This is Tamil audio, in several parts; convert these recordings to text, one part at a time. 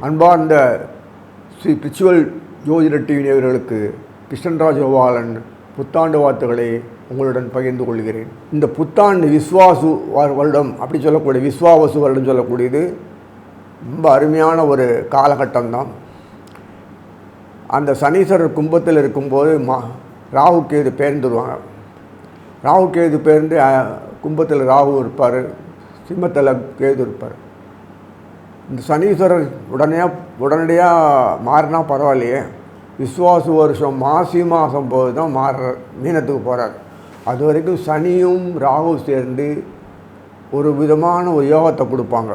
அன்பார்ந்த ஸ்ரீ பிரிச்சுவல் ஜோதிட டிவி நேயர்களுக்கு கிருஷ்ணன்ராஜ் கோபாலன் புத்தாண்டு வாழ்த்துக்களை உங்களுடன் பகிர்ந்து கொள்கிறேன். இந்த புத்தாண்டு விஸ்வாசு வ- வருடம் அப்படி சொல்லக்கூடிய விஸ்வாவசு வருடம் சொல்லக்கூடியது ரொம்ப அருமையான ஒரு காலகட்டம் தான் அந்த சனீஸ்வரர் கும்பத்தில் இருக்கும்போது மா ராகு கேது பேர்ந்துருவாங்க ராகு கேது பேர்ந்து கும்பத்தில் ராகு இருப்பார் சிம்மத்தில் கேது இருப்பார். இந்த சனீஸ்வரர் உடனே உடனடியாக மாறினா பரவாயில்லையே. விஸ்வாச வருஷம் மாசி மாதம் போது தான் மாறுற மீனத்துக்கு போகிறார் அது வரைக்கும் சனியும் ராகு சேர்ந்து ஒரு விதமான ஒரு யோகத்தை கொடுப்பாங்க.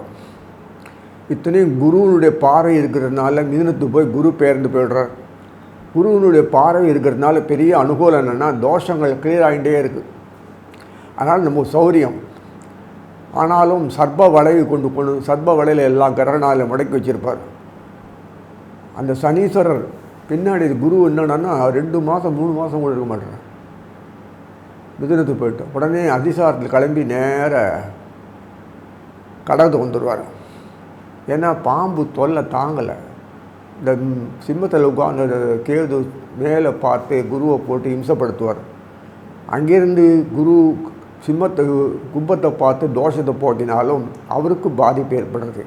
இத்தனையும் குருவினுடைய பார்வை இருக்கிறதுனால மீனத்துக்கு போய் குரு பேர்ந்து போயிடுறார். குருவினுடைய பார்வை இருக்கிறதுனால பெரிய அனுகூலம் என்னென்னா தோஷங்கள் கிளியர் ஆகிட்டே இருக்குது அதனால் நம்ம சௌரியம். ஆனாலும் சர்ப வளைவு கொண்டு கொண்டு சர்ப வலையில் எல்லா கிரகணாலும் முடக்கி வச்சுருப்பார். அந்த சனீஸ்வரர் பின்னாடி குரு என்னன்னா ரெண்டு மாதம் மூணு மாதம் கூட இருக்க மாட்டார். மிதுனத்துக்கு போயிட்டு உடனே அதிசாரத்தில் கிளம்பி நேர கடகத்துக்கு வந்துடுவார் ஏன்னா பாம்பு தொல்லை தாங்கலை. இந்த சிம்மத்தில் உட்கார்ந்து கேது மேலே பார்த்து குருவை போட்டு இம்சப்படுத்துவார். அங்கேருந்து குரு சிம்மத்தை கும்பத்தை பார்த்து தோஷத்தை போட்டினாலும் அவருக்கு பாதிப்பு ஏற்படுறது.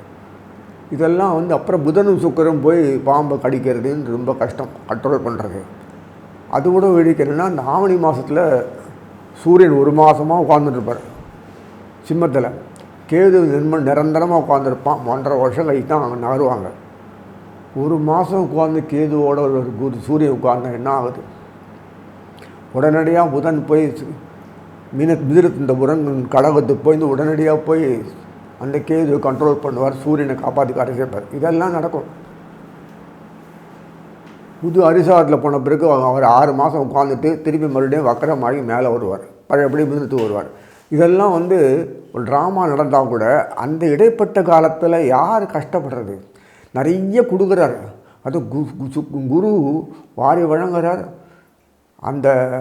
இதெல்லாம் வந்து அப்புறம் புதனும் சுக்கரும் போய் பாம்பை கடிக்கிறதுன்னு ரொம்ப கஷ்டம் கண்ட்ரோல் பண்ணுறது அது கூட வெடிக்கிறதுனா இந்த ஆவணி மாதத்தில் சூரியன் ஒரு மாதமாக உட்காந்துருப்பார் சிம்மத்தில். கேது நிர்ம நிரந்தரமாக உட்காந்துருப்பான் ஒன்றரை வருஷம் கழித்து தான் அவங்க நகருவாங்க. ஒரு மாதம் உட்காந்து கேதுவோட ஒரு குரு சூரியன் உட்கார்ந்தா என்ன ஆகுது? உடனடியாக புதன் போய் மீன மிதிரத்து இந்த புதன் கடகத்துக்கு போய் இந்த உடனடியாக போய் அந்த கேது கண்ட்ரோல் பண்ணுவார் சூரியனை காப்பாற்றி காரை சேர்ப்பார் இதெல்லாம் நடக்கும். புது அரிசாரத்தில் போன பிறகு அவர் ஆறு மாதம் உட்காந்துட்டு திருப்பி மறுபடியும் வக்கரமாகி மேலே வருவார். பழையபடி மிதிரத்து வருவார். இதெல்லாம் வந்து ஒரு ட்ராமா நடந்தால் கூட அந்த இடைப்பட்ட காலத்தில் யார் கஷ்டப்படுறது? நிறைய கொடுக்குறாரு. அது கு- கு- குரு வாரி வழங்குறார். அந்த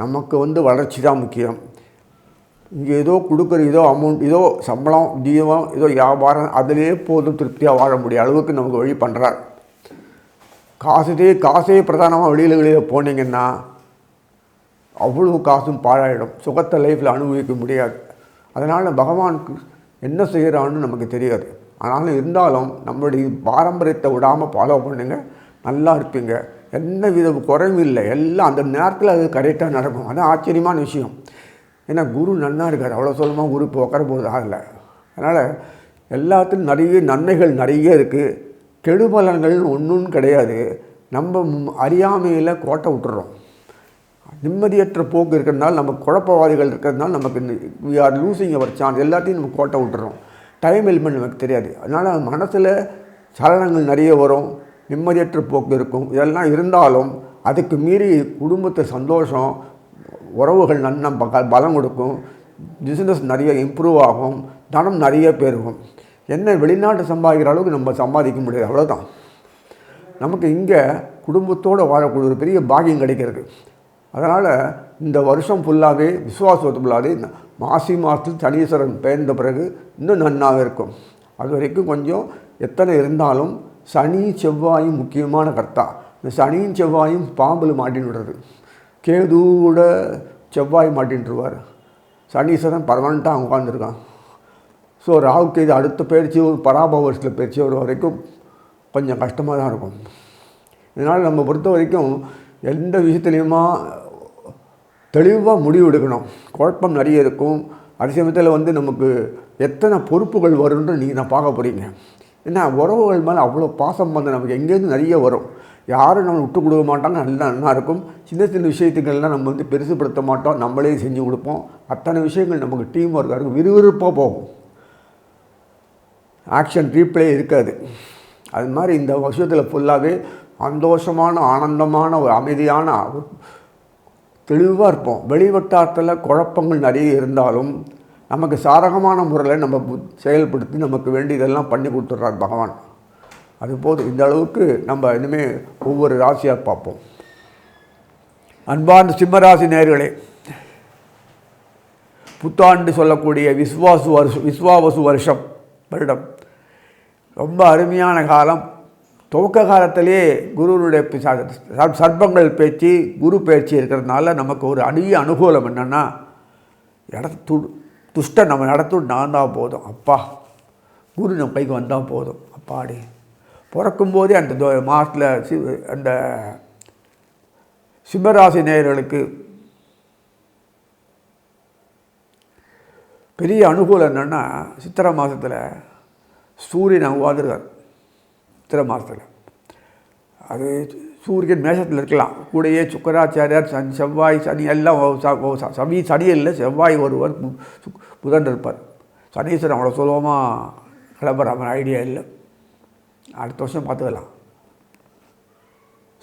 நமக்கு வந்து வளர்ச்சி தான் முக்கியம். இங்கே ஏதோ கொடுக்குற ஏதோ அமௌண்ட் ஏதோ சம்பளம் தீபம் ஏதோ வியாபாரம் அதிலே போதும் திருப்தியாக வாழ முடிய அளவுக்கு நமக்கு வழி பண்ணுறார் காசுதே காசே பிரதானமாக வெளியில் வெளியில் போனீங்கன்னா அவ்வளோ காசும் பாழாயிடும். சுகத்தை லைஃப்பில் அனுபவிக்க முடியாது. அதனால் பகவானுக்கு என்ன செய்கிறான்னு நமக்கு தெரியாது. ஆனாலும் இருந்தாலும் நம்மளுடைய பாரம்பரியத்தை விடாமல் ஃபாலோ பண்ணுங்கள் நல்லா இருப்பீங்க எந்த வித குறைவும் இல்லை. எல்லாம் அந்த நேரத்தில் அது கரெக்டாக நடக்கும். அது ஆச்சரியமான விஷயம். ஏன்னா குரு நன்னா இருக்கார். அவ்வளோ சொல்லமாக குரு இப்போ உட்கார போகிறது ஆகலை. அதனால் எல்லாத்துலையும் நிறைய நன்மைகள் நிறைய இருக்குது கெடுபலன்கள் ஒன்றும் கிடையாது. நம்ம அறியாமையில் கோட்டை விட்டுறோம். நிம்மதியற்ற போக்கு இருக்கிறதுனால நம்ம குழப்பவாதிகள் இருக்கிறதுனால நமக்கு we are losing our chance எல்லாத்தையும் நம்ம கோட்டை விட்டுறோம். டைம் எலிமெண்ட் நமக்கு தெரியாது. அதனால் மனசில் சலனங்கள் நிறைய வரும். நிம்மதியற்ற போக்கு இருக்கும். இதெல்லாம் இருந்தாலும் அதுக்கு மீறி குடும்பத்து சந்தோஷம் உறவுகள் நன்ன ப- பலம் கொடுக்கும். பிஸ்னஸ் நிறைய இம்ப்ரூவ் ஆகும். தனம் நிறைய பெருகும். என்ன வெளிநாட்டு சம்பாதிக்கிற அளவுக்கு நம்ம சம்பாதிக்க முடியாது. அவ்வளோதான் நமக்கு இங்கே குடும்பத்தோடு வாழக்கூடிய ஒரு பெரிய பாக்கியம் கிடைக்கிறது. அதனால் இந்த வருஷம் ஃபுல்லாகவே விசுவாசத்து ஃபுல்லாகவே இந்த மாசி மாதத்தில் சனீஸ்வரன் பெயர்ந்த பிறகு இன்னும் நன்னாக இருக்கும். அது வரைக்கும் கொஞ்சம் எத்தனை இருந்தாலும் சனி செவ்வாயும் முக்கியமான கர்த்தா. இந்த சனியும் செவ்வாயும் பாம்பில் மாட்டின்னு விடுறது. கேதுவோட செவ்வாய் மாட்டின்ட்டுருவார் சனீஸ்வரன் பர்மனண்ட்டாக உட்காந்துருக்கான் ஸோ ராகுக்கு கேது அடுத்த பயிற்சி ஒரு பராபவ பயிற்சி வர வரைக்கும் கொஞ்சம் கஷ்டமாக தான் இருக்கும். இதனால் நம்ம பொறுத்த வரைக்கும் எந்த விஷயத்துலையுமா தெளிவாக முடிவு எடுக்கணும். குழப்பம் நிறைய இருக்கும். அதே சமயத்தில் வந்து நமக்கு எத்தனை பொறுப்புகள் வரும்னு நீங்கள் நான் பார்க்க போகிறீங்க ஏன்னா உறவுகள் மேலே அவ்வளோ பாசம் வந்து நமக்கு எங்கேருந்து நிறைய வரும். யாரும் நம்ம விட்டு கொடுக்க மாட்டாங்க நல்லா நல்லா இருக்கும். சின்ன சின்ன விஷயத்துக்கள்லாம் நம்ம வந்து பெருசுப்படுத்த மாட்டோம் நம்மளே செஞ்சு கொடுப்போம். அத்தனை விஷயங்கள் நமக்கு டீம் ஒர்க்காக இருக்கும் விறுவிறுப்பாக போகும். ஆக்ஷன் ரீப்ளே இருக்காது. அது மாதிரி இந்த வருஷத்தில் ஃபுல்லாகவே சந்தோஷமான ஆனந்தமான ஒரு அமைதியான தெளிவாக இருப்போம். வெளிவட்டாரத்தில் குழப்பங்கள் நிறைய இருந்தாலும் நமக்கு சாதகமான முறையில் நம்ம செயல்படுத்தி நமக்கு வேண்டியதெல்லாம் பண்ணி கொடுத்துட்றார் பகவான். அது போதும். இந்த அளவுக்கு நம்ம இனிமேல் ஒவ்வொரு ராசியாக பார்ப்போம். அன்பார்ந்த சிம்மராசி நேர்களே புத்தாண்டு சொல்லக்கூடிய விஸ்வாசு வருஷம் விஸ்வாவசு வருஷம் வருடம். ரொம்ப அருமையான காலம். துவக்க காலத்திலே குருவனுடைய சர்ப்பங்கள் பேச்சு குரு பேச்சு இருக்கிறதுனால நமக்கு ஒரு அடிய அனுகூலம் என்னென்னா இடத்து துஷ்டை நம்ம நடத்தும் நான் போதும். அப்பா குரு நம்ம கைக்கு வந்தால் போதும். அப்பாடி. பிறக்கும்போதே அந்த மாதத்தில் சிவ சி அந்த சிம்மராசி நேயர்களுக்கு பெரிய அனுகூலம் என்னென்னா சித்திரை மாதத்தில் சூரியன் அங்கே வந்துருக்கார் சித்திரை மாதத்தில் அது சூரியன் மேஷத்தில் இருக்கலாம். கூடயே சுக்கராச்சாரியார் சனி செவ்வாய் சனி எல்லாம் ஒ- சனி இல்லை செவ்வாய் ஒருவர் புதன் இருப்பார் சனீஸ்வரன் அவ்வளோ சுலபமாக கிளம்புற மாதிரி ஐடியா இல்லை. அடுத்த வருஷம் பார்த்துக்கலாம்.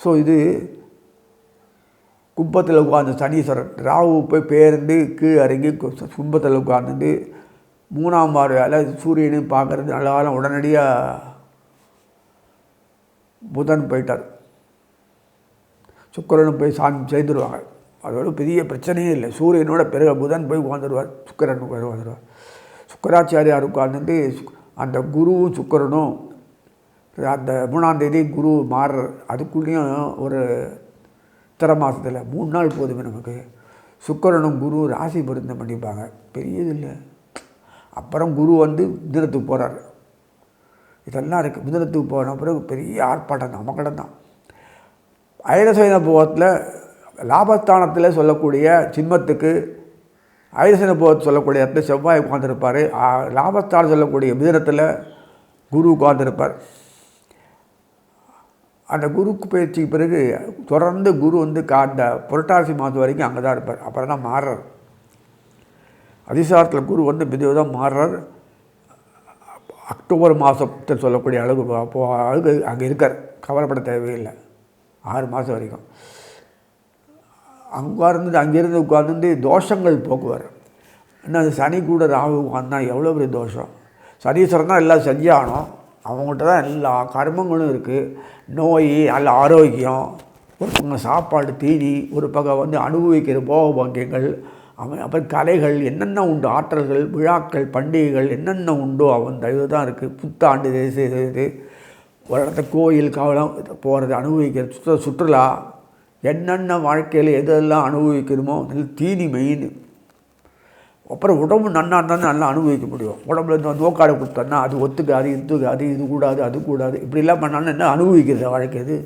ஸோ இது கும்பத்தில் உட்கார்ந்த சனீஸ்வரன். ராவு போய் பேருந்து கீழே இறங்கி கும்பத்தில் உட்கார்ந்துட்டு மூணாம் பார்வையால் சூரியனையும் பார்க்குறது நல்லாலும் உடனடியாக புதன் போயிட்டார். சுக்கிரனும் போய் சாமி செய்துருவாங்க அதோட பெரிய பிரச்சனையே இல்லை. சூரியனோட பிறகு புதன் போய் உட்காந்துருவார் சுக்கிரன் உட்காந்துருவார் சுக்கராச்சாரியார் உட்கார்ந்துட்டு அந்த குருவும் சுக்கிரனும் அந்த மூணாந்தேதி குரு மாறுற அதுக்குள்ளேயும் ஒரு இத்தனை மாதத்தில் மூணு நாள் போதுமே நமக்கு. சுக்கரனும் குரு ராசி பொருத்தம் பண்ணிப்பாங்க. பெரியது இல்லை. அப்புறம் குரு வந்து மிதனத்துக்கு போகிறாரு இதெல்லாம் இருக்குது மிதனத்துக்கு போன பிறகு பெரிய ஆர்ப்பாட்டம் தான். அமக்கடம் தான். ஐரசைன போகத்தில் லாபஸ்தானத்தில் சொல்லக்கூடிய சிம்மத்துக்கு ஐரசைன போகத்து சொல்லக்கூடிய இடத்துல செவ்வாய் உட்காந்துருப்பார் லாபஸ்தானம் சொல்லக்கூடிய மிதனத்தில் குரு உட்காந்துருப்பார் அந்த குருக்கு பயிற்சிக்கு பிறகு தொடர்ந்து குரு வந்து கா அந்த புரட்டாசி மாதம் வரைக்கும் அங்கே தான் இருப்பார். அப்புறம் தான் மாறுறார். அதிசாரத்தில் குரு வந்து விதவிதம் மாறுறார். அக்டோபர் மாதத்தில் சொல்லக்கூடிய அழகு அப்போ அளவுக்கு அங்கே இருக்கார். கவலைப்பட தேவையில்லை. ஆறு மாதம் வரைக்கும். அங்கே அங்கேருந்து உட்கார்ந்து தோஷங்கள் போக்குவார். என்ன அது சனி கூட ராகு உட்காந்தா எவ்வளோ பெரிய தோஷம்? சனீஸ்வரன் தான் எல்லாம் செஞ்சாகணும். அவங்ககிட்ட தான் எல்லா கர்மங்களும் இருக்குது நோய் நல்ல ஆரோக்கியம் ஒரு பக்கம் சாப்பாடு தீனி ஒரு பக்கம் வந்து அனுபவிக்கிற போக பாக்கியங்கள் அவன் அப்புறம் கலைகள் என்னென்ன உண்டு ஆற்றல்கள் விழாக்கள் பண்டிகைகள் என்னென்ன உண்டோ அவன் தயவு தான் இருக்குது புத்தாண்டு இது இது. ஒரு இடத்த கோயில் கவலம் போகிறது அனுபவிக்கிறது சுற்று சுற்றுலா என்னென்ன வாழ்க்கையில் எதெல்லாம் அனுபவிக்கணுமோ அதில் தீனி மெயின் அப்புறம் உடம்பு நன்னா இருந்தால் நல்லா அனுபவிக்க முடியும். உடம்புல இருந்து நோக்காடு கொடுத்தோன்னா அது ஒத்துக்காது இதுக்காது இது கூடாது அது கூடாது. இப்படிலாம் பண்ணாலும் என்ன அனுபவிக்கிறது வாழ்க்கை இது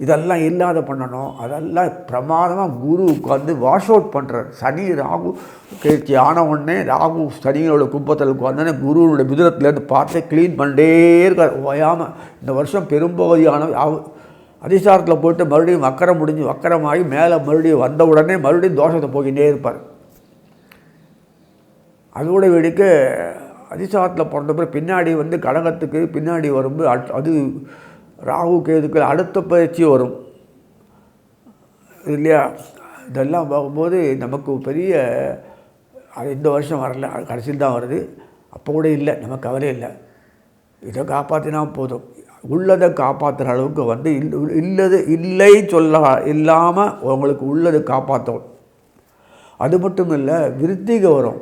இதெல்லாம் இல்லாத பண்ணணும். அதெல்லாம் பிரமாதமாக குரு உட்காந்து வாஷ் அவுட் பண்ணுறார் சனி ராகு கேட்சி ஆன உடனே ராகு சனியோட கும்பத்தில் உட்காந்தோடனே குருவோட மிதுரத்துலேருந்து பார்த்து க்ளீன் பண்ணிட்டே இருக்கார். ஓயாமல் இந்த வருஷம் பெரும்பகுதியான அதிசாரத்தில் போயிட்டு மறுபடியும் வக்கரம் முடிஞ்சு வக்கரமாகி மேலே மறுபடியும் வந்த உடனே மறுபடியும் தோஷத்தை போய்கிட்டே இருப்பார். அதோட வேடிக்கை அதிசாரத்தில் பிறந்த பிறகு பின்னாடி வந்து கடகத்துக்கு பின்னாடி வரும்போது அட்- அது ராகு கேதுக்கு அடுத்த பயிற்சி வரும். இல்லையா? இதெல்லாம் பார்க்கும்போது நமக்கு பெரிய இந்த வருஷம் வரல கடைசியில் தான் வருது. அப்போ கூட இல்லை நமக்கு கவலை இல்லை. இதை காப்பாற்றினா போதும். உள்ளதை காப்பாற்றுற அளவுக்கு வந்து இல் இல்லது இல்லை சொல்ல இல்லாமல் உங்களுக்கு உள்ளது காப்பாற்றும் அது மட்டும் இல்லை விருத்திக வரும்.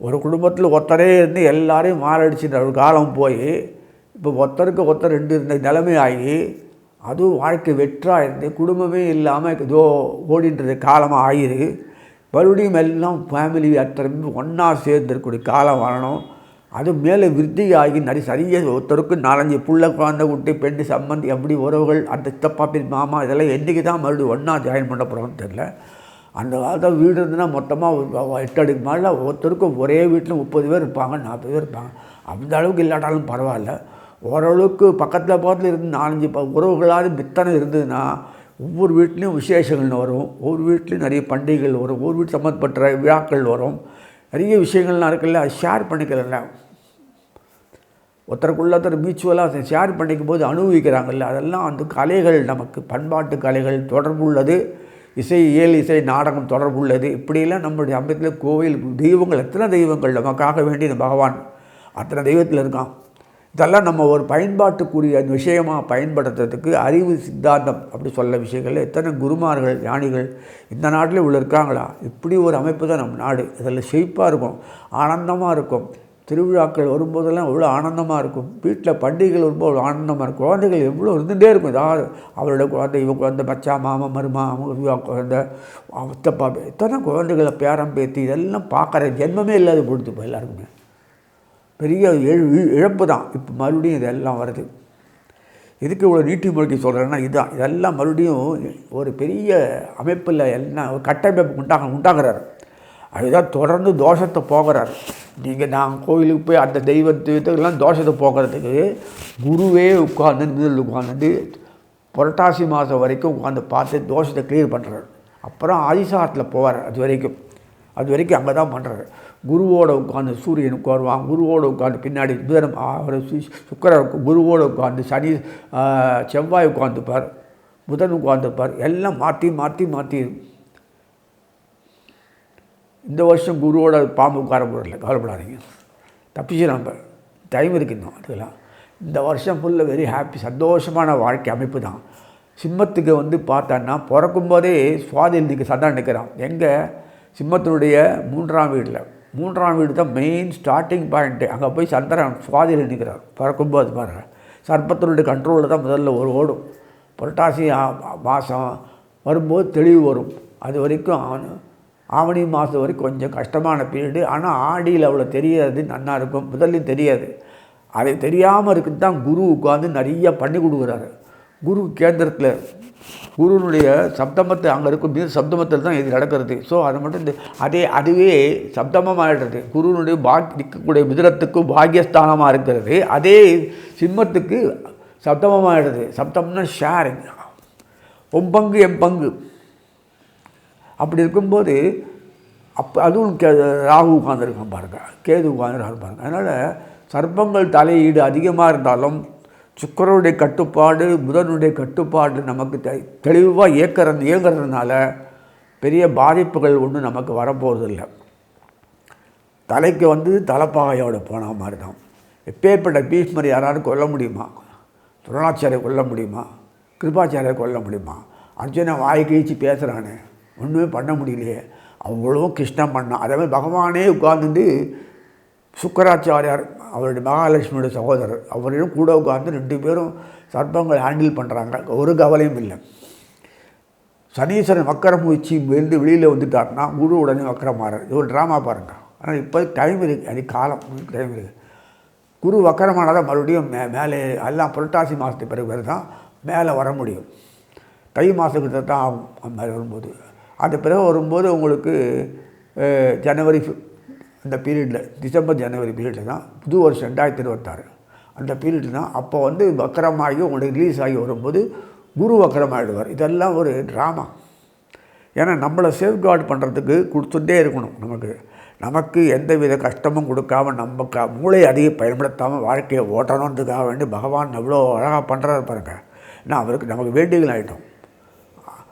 ஒரு குடும்பத்தில் ஒருத்தரே இருந்து எல்லாரையும் மாரடிச்சுட்டு ஒரு காலம் போய் இப்போ ஒருத்தருக்கு ஒருத்தர் ரெண்டு இருந்த நிலைமை ஆகி அதுவும் வாழ்க்கை வெற்றாக இருந்து குடும்பமே இல்லாமல் ஏதோ ஓடின்றது காலமாக ஆயிரு. மறுபடியும் எல்லாம் ஃபேமிலி அத்தனை ஒன்றா சேர்ந்துருக்கூடிய காலம் வரணும். அது மேலே விருத்தி ஆகி நிறைய சரியாக ஒருத்தருக்கு நாலஞ்சு புள்ள குழந்தை குட்டி பெண் சம்மந்தி அப்படி உறவுகள் அந்த சித்தப்பா பெண் மாமா இதெல்லாம் என்றைக்கு தான் மறுபடியும் ஒன்றா ஜாயின் பண்ண போகிறோம்னு தெரில அந்த காலத்தில் வீடு இருந்துன்னா மொத்தமாக எட்டு அடுக்கு மேலே ஒருத்தருக்கும் ஒரே வீட்டில் முப்பது பேர் இருப்பாங்க நாற்பது பேர் இருப்பாங்க. அந்த அளவுக்கு இல்லாட்டாலும் பரவாயில்ல. ஓரளவுக்கு பக்கத்தில் பக்கத்தில் இருந்து நாலஞ்சு ப உறவுகளாவது பித்தனை இருந்ததுன்னா ஒவ்வொரு வீட்லேயும் விசேஷங்கள் வரும். ஒவ்வொரு வீட்லேயும் நிறைய பண்டிகைகள் வரும். ஒவ்வொரு வீட்டு சம்மந்தப்பட்ட விழாக்கள் வரும். நிறைய விஷயங்கள்லாம் இருக்குல்ல அது ஷேர் பண்ணிக்கிறல்ல ஒருத்தருக்குள்ள ஒருத்தர் மியூச்சுவலாக ஷேர் பண்ணிக்கும் போது அனுபவிக்கிறாங்கல்ல அதெல்லாம் அந்த கலைகள் நமக்கு பண்பாட்டு கலைகள் தொடர்புள்ளது. இசை இயல் இசை நாடகம் தொடர்புள்ளது. இப்படியெல்லாம் நம்மளுடைய அம்பத்தில் கோவில் தெய்வங்கள் எத்தனை தெய்வங்கள் நமக்காக வேண்டிய பகவான் அத்தனை தெய்வத்தில் இருக்கான். இதெல்லாம் நம்ம ஒரு பயன்பாட்டுக்குரிய விஷயமாக பயன்படுத்துறதுக்கு அறிவு சித்தாந்தம் அப்படி சொல்ல விஷயங்கள். எத்தனை குருமார்கள் ஞானிகள் இந்த நாட்டில் இவ்வளோ இருக்காங்களா? இப்படி ஒரு அமைப்பு தான் நம்ம நாடு. இதில் செழிப்பாக இருக்கும் ஆனந்தமாக இருக்கும். திருவிழாக்கள் வரும்போதெல்லாம் எவ்வளோ ஆனந்தமாக இருக்கும். வீட்டில் பண்டிகைகள் வரும்போது அவ்வளோ ஆனந்தமாக இருக்கும். குழந்தைகள் எவ்வளோ இருந்துகிட்டே இருக்கும். ஏதாவது அவரோட குழந்தை இவங்க குழந்தை மச்சா மாமா மருமா அவங்க குழந்தை அத்தப்பா எத்தனை குழந்தைகளை பேரம் பேத்தி இதெல்லாம் பார்க்குற ஜென்மமே இல்லாத கொடுத்து போய் எல்லாருக்குமே. பெரிய இழப்பு தான். இப்போ மறுபடியும் இதெல்லாம் வருது. எதுக்கு இவ்வளோ நீட்டி முறைக்கு சொல்கிறேன்னா இதுதான் இதெல்லாம் மறுபடியும் ஒரு பெரிய அமைப்பில் எல்லாம் ஒரு கட்டமைப்பு உண்டாக உண்டாகிறார் அதுதான் தொடர்ந்து தோஷத்தை போகிறார் நீங்கள் நான் கோயிலுக்கு போய் அந்த தெய்வத்துக்கெல்லாம் தோஷத்தை போகிறதுக்கு குருவே உட்காந்து நிதில் உட்கார்ந்து புரட்டாசி மாதம் வரைக்கும் உட்காந்து பார்த்து தோஷத்தை கிளியர் பண்ணுறாரு அப்புறம் ஆதிசாரத்தில் போவார் அது வரைக்கும். அது வரைக்கும் அங்கே தான் பண்ணுறாரு குருவோட உட்காந்து சூரியன் உட்காருவான். குருவோட உட்காந்து பின்னாடி புதனம் அவர் சுக்கரர் குருவோட உட்காந்து சனி செவ்வாய் உட்காந்துப்பார் புதன் உட்காந்துப்பார் எல்லாம் மாற்றி மாற்றி மாற்றி இந்த வருஷம் குருவோட பாம்பு உட்கார போகிறதில்ல கவலைப்படாதீங்க. தப்பிச்சு நம்ம. டைம் இருக்கு இன்னும் அதுக்கெல்லாம். இந்த வருஷம் ஃபுல்லாக வெரி ஹாப்பி சந்தோஷமான வாழ்க்கை அமைப்பு தான். சிம்மத்துக்கு வந்து பார்த்தான்னா பிறக்கும்போதே சுவாதிக்கு சதா நிற்கிறான் எங்கே? சிம்மத்தினுடைய மூன்றாம் வீட்டில். மூன்றாம் வீடு தான் மெயின் ஸ்டார்டிங் பாயிண்ட்டு அங்கே போய் சந்திரன் சுவாதியில் நிற்கிறார் பறக்கும்போது பாருங்கள் சர்ப்பத்தினுடைய கண்ட்ரோலில் தான் முதல்ல ஒரு ஓடும். புரட்டாசி மாதம் வரும்போது தெளிவு வரும். அது வரைக்கும் ஆவணி மாதம் வரைக்கும் கொஞ்சம் கஷ்டமான பீரியடு ஆனால் ஆடியில் அவ்வளோ தெரியாது. நல்லா இருக்கும். முதல்லையும் தெரியாது. அதை தெரியாமல் இருக்குது தான் குரு உட்காந்து நிறைய பண்ணி கொடுக்குறாரு. குரு கேந்திரத்தில் குருனுடைய சப்தமத்தை அங்கே இருக்கும் மீது சப்தமத்தில் தான் இது நடக்கிறது. ஸோ அது மட்டும் இந்த அதே அதுவே சப்தமமாகிடுறது குருனுடைய பாக் நிற்கக்கூடிய மிதிரத்துக்கும் பாக்கியஸ்தானமாக இருக்கிறது. அதே சிம்மத்துக்கு சப்தமமாகிடுது சப்தம்னா ஷேரிங் ஒம்பங்கு எம்பங்கு அப்படி இருக்கும்போது அப்போ அதுவும் கே ராகு உட்காந்துருக்கான் பாருங்கள் கேது உட்காந்துருக்கான் பாருங்கள் அதனால் சர்ப்பங்கள் தலையீடு அதிகமாக இருந்தாலும் சுக்கரனுடைய கட்டுப்பாடு புதனுடைய கட்டுப்பாடு நமக்கு தெ தெளிவாக இயக்கிற இயங்குறதுனால பெரிய பாதிப்புகள் ஒன்றும் நமக்கு வரப்போகிறதில்ல தலைக்கு வந்து தலைப்பாகையோட போன மாதிரி தான் எப்பேற்பட்ட பீஷ்மர் யாராவது கொல்ல முடியுமா? துரோணாச்சாரியை கொல்ல முடியுமா? கிருபாச்சாரியை கொல்ல முடியுமா? அர்ஜுனை வாய் கழிச்சு பேசுகிறானே ஒன்றுமே பண்ண முடியலையே. அவ்வளவும் கிருஷ்ணன் பண்ணான். அதே மாதிரி பகவானே உட்கார்ந்துட்டு சுக்கராச்சாரியார் அவருடைய மகாலட்சுமியோட சகோதரர். அவரையும் கூட உட்கார்ந்து ரெண்டு பேரும் சர்ப்பங்களை ஹேண்டில் பண்ணுறாங்க ஒரு கவலையும் இல்லை. சனீஸ்வரன் வக்கரம் வச்சு வெளிந்து வெளியில் வந்துட்டார்னா குரு உடனே வக்கரம் மாறார் இது ஒரு ட்ராமா பாருங்கள் ஆனால் இப்போ டைம் இருக்குது அது காலம். டைம் இருக்குது குரு வக்கரமானால் மறுபடியும் மே மேலே எல்லாம் புரட்டாசி மாதத்துக்கு பிறகு தான் மேலே வர முடியும். தை மாதத்துக்கு தான் ஆகும். அந்த மாதிரி வரும்போது. அந்த பிறகு வரும்போது உங்களுக்கு ஜனவரி அந்த பீரியடில் டிசம்பர் ஜனவரி பீரியடில் தான் புது வருஷம் ரெண்டாயிரத்தி இருபத்தாறு. அந்த பீரியட் தான் அப்போ வந்து வக்கரமாகி உங்களுக்கு ரிலீஸ் ஆகி வரும்போது குரு வக்கரமாகிடுவார் இதெல்லாம் ஒரு ட்ராமா ஏன்னா நம்மளை சேஃப்கார்டு பண்ணுறதுக்கு கொடுத்துட்டே இருக்கணும் நமக்கு. நமக்கு எந்த வித கஷ்டமும் கொடுக்காம நம்ம க மூளையை அதிகம் பயன்படுத்தாமல் வாழ்க்கையை ஓட்டணுன்றதுக்காக வேண்டி பகவான் எவ்வளோ அழகாக பண்ணுறாரு பாருங்க. நான் அவருக்கு நமக்கு வேண்டிகள் ஆகிட்டோம்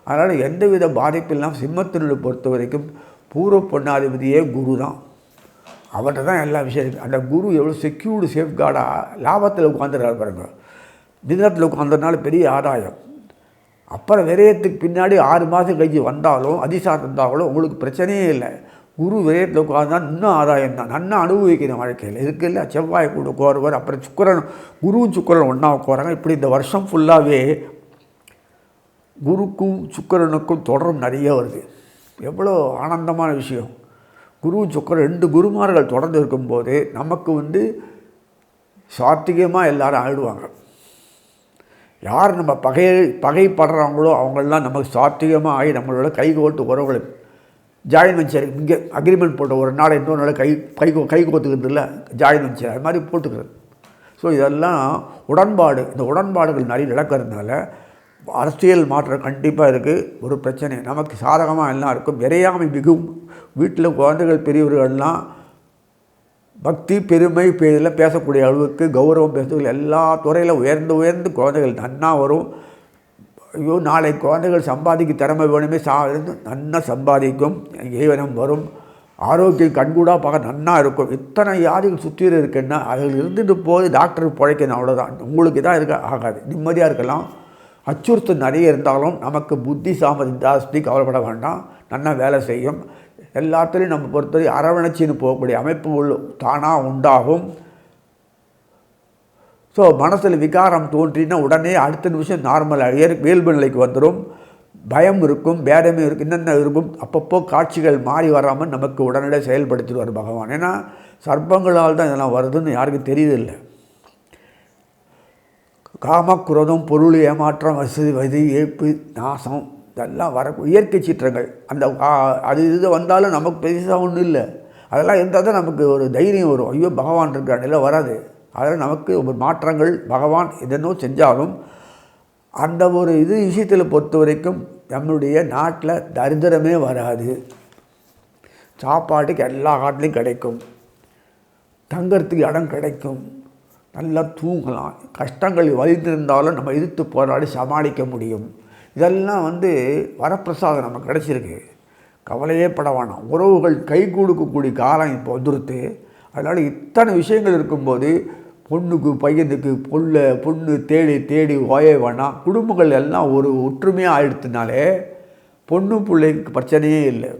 அதனால் எந்தவித பாதிப்பில்லாம் சிம்மத்தினுடைய பொறுத்த வரைக்கும் பூர்வ பொண்ணாதிபதியே குரு தான். அவர்கிட்ட தான் எல்லா விஷயம் இருக்குது அந்த குரு எவ்வளோ செக்யூர்டு சேஃப்கார்டாக லாபத்தில் உட்காந்துருக்காரு பாருங்க. மிதனத்தில் உட்காந்ததுனால பெரிய ஆதாயம். அப்புறம் விரயத்துக்கு பின்னாடி ஆறு மாதம் கழிச்சு வந்தாலும் அதிசாரம் இருந்தாலும் உங்களுக்கு பிரச்சனையே இல்லை. குரு விரயத்தில் உட்காந்தா இன்னும் ஆதாயம் தான். நன்னா அனுபவிக்கணும் வாழ்க்கையில். இதுக்கு இல்லை? செவ்வாய் கூட கோருவார் அப்புறம் சுக்கரன் குருவும் சுக்கரன் ஒன்றா உட்காராங்க இப்படி இந்த வருஷம் ஃபுல்லாகவே குருக்கும் சுக்கரனுக்கும் தொடரும் நிறைய வருது. எவ்வளோ ஆனந்தமான விஷயம். குரு சுக்கரம் ரெண்டு குருமார்கள் தொடர்ந்து இருக்கும்போது நமக்கு வந்து சாத்திகமாக எல்லாரும் ஆயிடுவாங்க. யார் நம்ம பகை பகைப்படுறாங்களோ அவங்களெலாம் நமக்கு சாத்திகமாக ஆகி நம்மளோட கைகோட்டு உறவுகளை ஜாயின் வெஞ்சர் இங்கே அக்ரிமெண்ட் போட்ட ஒரு நாள் இன்னொரு நாள் கை கை கை கோத்துக்கிறது இல்லை ஜாயின் வெஞ்சர் அது மாதிரி போட்டுக்கிறது. ஸோ இதெல்லாம் உடன்பாடு இந்த உடன்பாடுகள் நிறைய நடக்கிறதுனால அரசியல் மாற்றம் கண்டிப்பாக இருக்குது ஒரு பிரச்சனை. நமக்கு சாதகமாக எல்லாம் இருக்கும் விரையாமை மிகவும். வீட்டில் குழந்தைகள் பெரியவர்கள்லாம் பக்தி பெருமை இப்போ இதெல்லாம் பேசக்கூடிய அளவுக்கு கௌரவம் பேசுகிறது எல்லா துறையில் உயர்ந்து உயர்ந்து குழந்தைகள் நன்னா வரும். ஐயோ நாளை குழந்தைகள் சம்பாதிக்க திறமை வேணுமே சா நன்னா சம்பாதிக்கும். ஏவனம் வரும். ஆரோக்கியம் கண்கூடாக பார்க்க நன்னா இருக்கும். இத்தனை வியாதிகள் சுற்றி இருக்குன்னா அதில் இருந்துட்டு போது டாக்டர் பிழைக்கணும். அவ்வளோதான் உங்களுக்கு தான் இருக்க ஆகாது. நிம்மதியாக இருக்கலாம். அச்சுறுத்தல் நிறைய இருந்தாலும் நமக்கு புத்தி சாமதி ஜாஸ்தி கவலைப்பட வேண்டாம். நல்லா வேலை செய்யும். எல்லாத்துலேயும் நம்ம பொறுத்தவரை அரவணைச்சின்னு போகக்கூடிய அமைப்புகள் தானாக உண்டாகும். ஸோ மனசில் விகாரம் தோன்றினா உடனே அடுத்த நிமிஷம் நார்மலாக இயற் இயல்பு நிலைக்கு வந்துடும் பயம் இருக்கும் பேதமே இருக்கும் என்னென்ன இருக்கும் அப்பப்போ காட்சிகள் மாறி வராமல் நமக்கு உடனடியாக செயல்படுத்திடுவார் பகவான். ஏன்னா சர்ப்பங்களால் தான் இதெல்லாம் வருதுன்னு யாருக்கும் தெரியுதில்லை. காமக்குரோதம் பொருள் ஏமாற்றம் வசதி வதி ஏற்பு நாசம் இதெல்லாம் வர இயற்கை சீற்றங்கள். அந்த அது இது வந்தாலும் நமக்கு பெருசாக ஒன்றும் இல்லை. அதெல்லாம் இருந்தால் தான் நமக்கு ஒரு தைரியம் வரும். ஐயோ பகவான் இருக்கான் இல்லை வராது. அதில் நமக்கு ஒரு மாற்றங்கள் பகவான் எதனோ செஞ்சாலும் அந்த ஒரு இது விஷயத்தில் பொறுத்த வரைக்கும் நம்மளுடைய நாட்டில் தரித்திரமே வராது. சாப்பாட்டுக்கு எல்லா காட்டிலையும் கிடைக்கும். தங்கறதுக்கு இடம் கிடைக்கும். நல்லா தூங்கலாம். கஷ்டங்கள் வலிந்திருந்தாலும் நம்ம எதிர்த்து போராடி சமாளிக்க முடியும். இதெல்லாம் வந்து வரப்பிரசாதம் நமக்கு கிடச்சிருக்கு. கவலையே பட வேணாம். உறவுகள் கை கொடுக்கக்கூடிய காலம் இப்போ வந்துருத்து. அதனால் இத்தனை விஷயங்கள் இருக்கும்போது பொண்ணுக்கு பையனுக்கு புள்ள பொண்ணு தேடி தேடி ஓய வேணாம். குடும்பங்கள் எல்லாம் ஒரு ஒற்றுமையாக ஆயிடுத்துனாலே பொண்ணு பிள்ளைக்கு பிரச்சனையே இல்லை.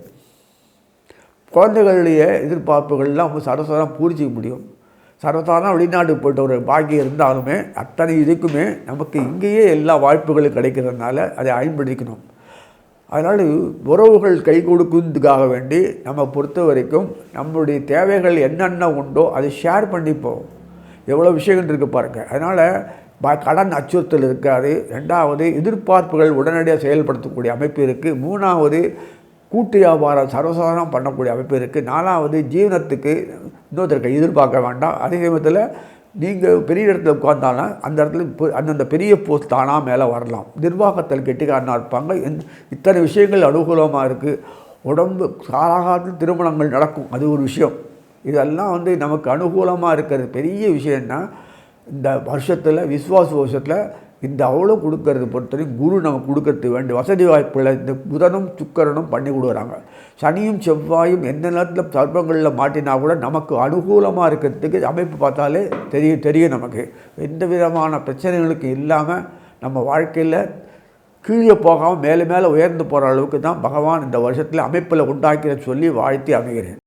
குழந்தைகளுடைய எதிர்பார்ப்புகள்லாம் நம்ம சரசரம் பூரிச்சிக்க முடியும். சர்வசாதாரண வெளிநாட்டுக்கு போய்ட்டு ஒரு பாக்கியம் இருந்தாலுமே அத்தனை இதுக்குமே நமக்கு இங்கேயே எல்லா வாய்ப்புகளும் கிடைக்கிறதுனால அதை பயன்படுத்திக்கணும் அதனால் உறவுகள் கை கொடுக்குறதுக்காக வேண்டி நம்ம பொறுத்த வரைக்கும் நம்மளுடைய தேவைகள் என்னென்ன உண்டோ அதை ஷேர் பண்ணிப்போம். எவ்வளோ விஷயங்கள் இருக்குது பாருங்கள் அதனால் ப- கடன் அச்சுறுத்தல் இருக்காது. ரெண்டாவது எதிர்பார்ப்புகள் உடனடியாக செயல்படுத்தக்கூடிய அமைப்பு இருக்குது மூணாவது கூட்டு வியாபாரம் சர்வசாதாரணம் பண்ணக்கூடிய அமைப்பு இருக்குது நாலாவது ஜீவனத்துக்கு இன்னொருத்தருக்கு எதிர்பார்க்க வேண்டாம். அதே சமயத்தில் நீங்கள் பெரிய இடத்துல உட்கார்ந்தாலும் அந்த இடத்துல இப்போ அந்தந்த பெரிய போஸ்ட் தானாக மேலே வரலாம். நிர்வாகத்தில் கெட்டிக்காரனாக இருப்பாங்க. எந் இத்தனை விஷயங்கள் அனுகூலமாக இருக்குது உடம்பு காலாகாலத்தில் திருமணங்கள் நடக்கும். அது ஒரு விஷயம். இதெல்லாம் வந்து நமக்கு அனுகூலமாக இருக்கிறது. பெரிய விஷயம்னா இந்த வருஷத்தில் விஸ்வாச வருஷத்தில் இந்த அவ்வளோ கொடுக்கறது பொறுத்தவரைக்கும் குரு நமக்கு கொடுக்கறது வேண்டிய வசதி வாய்ப்புகளை இந்த புதனும் சுக்கரனும் பண்ணி கொடுக்குறாங்க. சனியும் செவ்வாயும் எந்த நேரத்தில் சர்ப்பங்களில் மாட்டினா கூட நமக்கு அனுகூலமாக இருக்கிறதுக்கு அமைப்பு பார்த்தாலே தெரியும் தெரியும் நமக்கு. எந்த விதமான பிரச்சனைகளுக்கு இல்லாமல் நம்ம வாழ்க்கையில் கீழே போகாமல் மேலே மேலே உயர்ந்து போகிற அளவுக்கு தான் பகவான் இந்த வருஷத்தில் அமைப்பில் உண்டாக்கிறத சொல்லி வாழ்த்தி அமைகிறேன்.